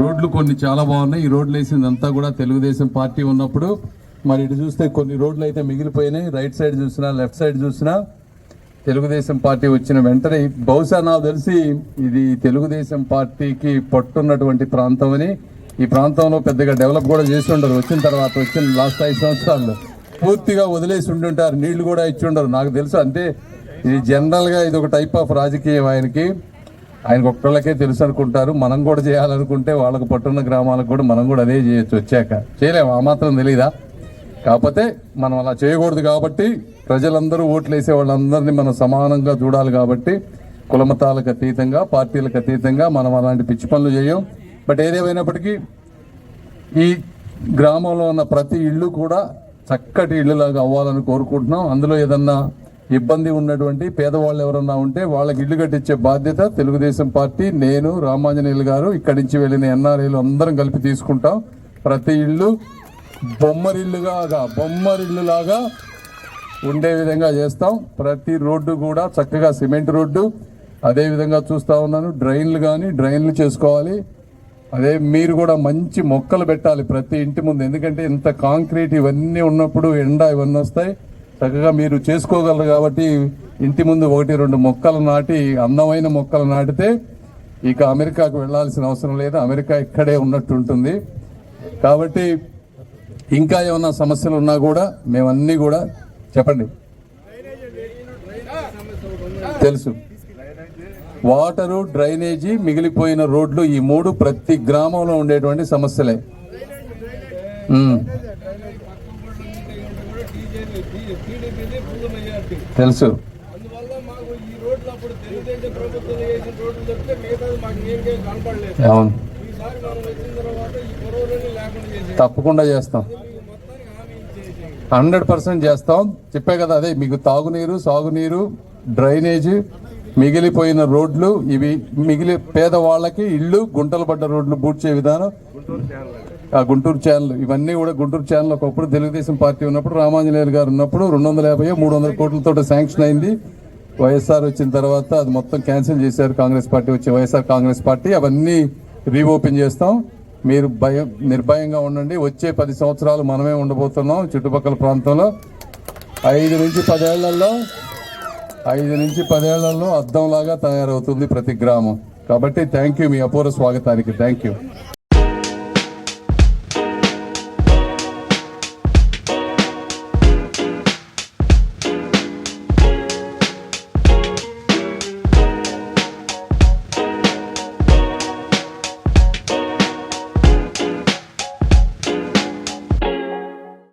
రోడ్లు కొన్ని చాలా బాగున్నాయి. ఈ రోడ్లు వేసిందంతా కూడా తెలుగుదేశం పార్టీ ఉన్నప్పుడు మరి ఇటు చూస్తే కొన్ని రోడ్లు అయితే మిగిలిపోయినాయి. రైట్ సైడ్ చూసినా లెఫ్ట్ సైడ్ చూసినా తెలుగుదేశం పార్టీ వచ్చిన వెంటనే బహుశా నాకు తెలిసి ఇది తెలుగుదేశం పార్టీకి పట్టున్నటువంటి ప్రాంతం అని. ఈ ప్రాంతంలో పెద్దగా డెవలప్ కూడా చేసి ఉండరు. వచ్చిన తర్వాత వచ్చిన లాస్ట్ ఐదు సంవత్సరాల్లో పూర్తిగా వదిలేసి ఉండుంటారు. నీళ్ళు కూడా ఇచ్చి ఉండరు. నాకు తెలుసు అంటే ఇది జనరల్గా ఇది ఒక టైప్ ఆఫ్ రాజకీయం ఆయనకి. ఆయనకు ఒక్కళ్ళకే తెలుసు అనుకుంటారు. మనం కూడా చేయాలనుకుంటే వాళ్ళకు పట్టున్న గ్రామాలకు కూడా మనం కూడా అదే చేయొచ్చు వచ్చాక. చేయలేము ఆ మాత్రం తెలీదా? కాకపోతే మనం అలా చేయకూడదు కాబట్టి ప్రజలందరూ ఓట్లు వేసే వాళ్ళందరినీ మనం సమానంగా చూడాలి కాబట్టి కులమతాలకు అతీతంగా పార్టీలకు అతీతంగా మనం అలాంటి పిచ్చి పనులు చేయం. బట్ ఏదేమైనప్పటికీ ఈ గ్రామంలో ఉన్న ప్రతి ఇల్లు కూడా చక్కటి ఇళ్ళులాగా అవ్వాలని కోరుకుంటున్నాం. అందులో ఏదన్నా ఇబ్బంది ఉన్నటువంటి పేదవాళ్ళు ఎవరన్నా ఉంటే వాళ్ళకి ఇల్లు కట్టించే బాధ్యత తెలుగుదేశం పార్టీ నేను రామాంజనేయులు గారు ఇక్కడి నుంచి వెళ్ళిన ఎన్ఆర్ఐలు అందరం కలిపి తీసుకుంటాం. ప్రతి ఇల్లు బొమ్మరిల్లుగా బొమ్మరిల్లులాగా ఉండే విధంగా చేస్తాం. ప్రతి రోడ్డు కూడా చక్కగా సిమెంట్ రోడ్డు. అదే విధంగా చూస్తా ఉన్నాను డ్రైన్లు కానీ డ్రైన్లు చేసుకోవాలి. అదే మీరు కూడా మంచి మొక్కలు పెట్టాలి ప్రతి ఇంటి ముందు. ఎందుకంటే ఇంత కాంక్రీట్ ఇవన్నీ ఉన్నప్పుడు ఎండ ఇవన్నీ వస్తాయి. చక్కగా మీరు చేసుకోగలరు కాబట్టి ఇంటి ముందు ఒకటి రెండు మొక్కలు నాటి అందమైన మొక్కలు నాటితే ఇక అమెరికాకు వెళ్ళాల్సిన అవసరం లేదు. అమెరికా ఇక్కడే ఉన్నట్టు ఉంటుంది కాబట్టి ఇంకా ఏమన్నా సమస్యలు ఉన్నా కూడా మేమన్నీ కూడా చెప్పండి. తెలుసు. వాటరు డ్రైనేజీ మిగిలిపోయిన రోడ్లు ఈ మూడు ప్రతి గ్రామంలో ఉండేటువంటి సమస్యలే. కనపడలేదు. అవును. తప్పకుండా చేస్తాం. హండ్రెడ్ పర్సెంట్ చేస్తాం. చెప్పే కదా అదే మీకు తాగునీరు సాగునీరు డ్రైనేజ్ మిగిలిపోయిన రోడ్లు ఇవి మిగిలి పేదవాళ్ళకి ఇల్లు గుంటలు పడ్డ రోడ్లు పూడ్చే విధానం. ఆ గుంటూరు ఛానల్ ఇవన్నీ కూడా గుంటూరు ఛానల్ ఒకప్పుడు తెలుగుదేశం పార్టీ ఉన్నప్పుడు రామాంజనేయులు గారు ఉన్నప్పుడు రెండు వందల యాభై మూడు వందల కోట్లతో శాంక్షన్ అయింది. వైఎస్ఆర్ వచ్చిన తర్వాత అది మొత్తం క్యాన్సిల్ చేశారు కాంగ్రెస్ పార్టీ వచ్చి వైఎస్ఆర్ కాంగ్రెస్ పార్టీ. అవన్నీ రీఓపెన్ చేస్తాం. మీరు భయం నిర్భయంగా ఉండండి. వచ్చే పది సంవత్సరాలు మనమే ఉండబోతున్నాం చుట్టుపక్కల ప్రాంతంలో. ఐదు నుంచి పదేళ్ళలో ఐదు నుంచి పదేళ్ళలో అద్దంలాగా తయారవుతుంది ప్రతి గ్రామం. కాబట్టి థ్యాంక్ యూ మీ అపూర్వ స్వాగతానికి. Thank you